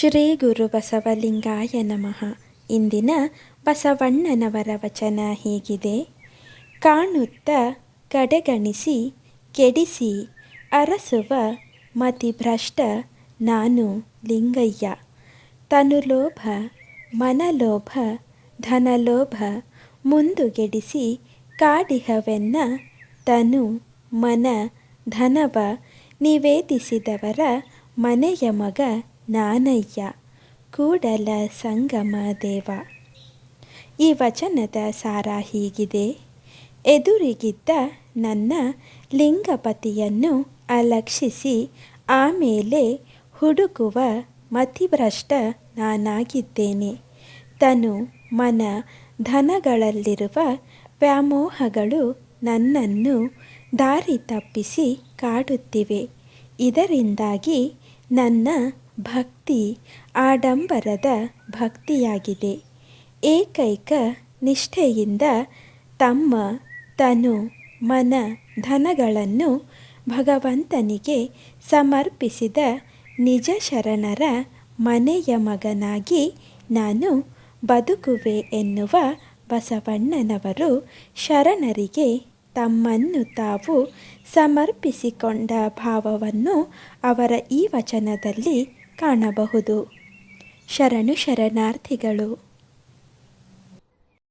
ಶ್ರೀ ಗುರು ಬಸವಲಿಂಗಾಯ ನಮಃ. ಇಂದಿನ ಬಸವಣ್ಣನವರ ವಚನ ಹೀಗಿದೆ. ಕಾಣುತ್ತ ಕಡೆಗಣಿಸಿ, ಕೆಡಿಸಿ, ಅರಸುವ ಮತಿಭ್ರಷ್ಟ ನಾನು ಲಿಂಗಯ್ಯ. ತನುಲೋಭ, ಮನಲೋಭ, ಧನಲೋಭ ಮುಂದುಗೆಡಿಸಿ ಕಾಡಿಹವೆನ್ನ ತನು ಮನ ಧನವ ನಿವೇದಿಸಿದವರ ಮನೆಯ ಮಗ ನಾನಯ್ಯ, ಕೂಡಲ ಸಂಗಮ ದೇವ. ಈ ವಚನದ ಸಾರ ಹೀಗಿದೆ. ಎದುರಿಗಿದ್ದ ನನ್ನ ಲಿಂಗಪತಿಯನ್ನು ಅಲಕ್ಷಿಸಿ ಆಮೇಲೆ ಹುಡುಕುವ ಮತಿಭ್ರಷ್ಟ ನಾನಾಗಿದ್ದೇನೆ. ತನು ಮನ ಧನಗಳಲ್ಲಿರುವ ವ್ಯಾಮೋಹಗಳು ನನ್ನನ್ನು ದಾರಿ ತಪ್ಪಿಸಿ ಕಾಡುತ್ತಿವೆ. ಇದರಿಂದಾಗಿ ನನ್ನ ಭಕ್ತಿ ಆಡಂಬರದ ಭಕ್ತಿಯಾಗಿದೆ. ಏಕೈಕ ನಿಷ್ಠೆಯಿಂದ ತಮ್ಮ ತನು ಮನ ಧನಗಳನ್ನು ಭಗವಂತನಿಗೆ ಸಮರ್ಪಿಸಿದ ನಿಜ ಶರಣರ ಮನೆಯ ಮಗನಾಗಿ ನಾನು ಬದುಕುವೆ ಎನ್ನುವ ಬಸವಣ್ಣನವರು ಶರಣರಿಗೆ ತಮ್ಮನ್ನು ತಾವು ಸಮರ್ಪಿಸಿಕೊಂಡ ಭಾವವನ್ನು ಅವರ ಈ ವಚನದಲ್ಲಿ ಕಾಣಬಹುದು. ಶರಣು ಶರಣಾರ್ಥಿಗಳು.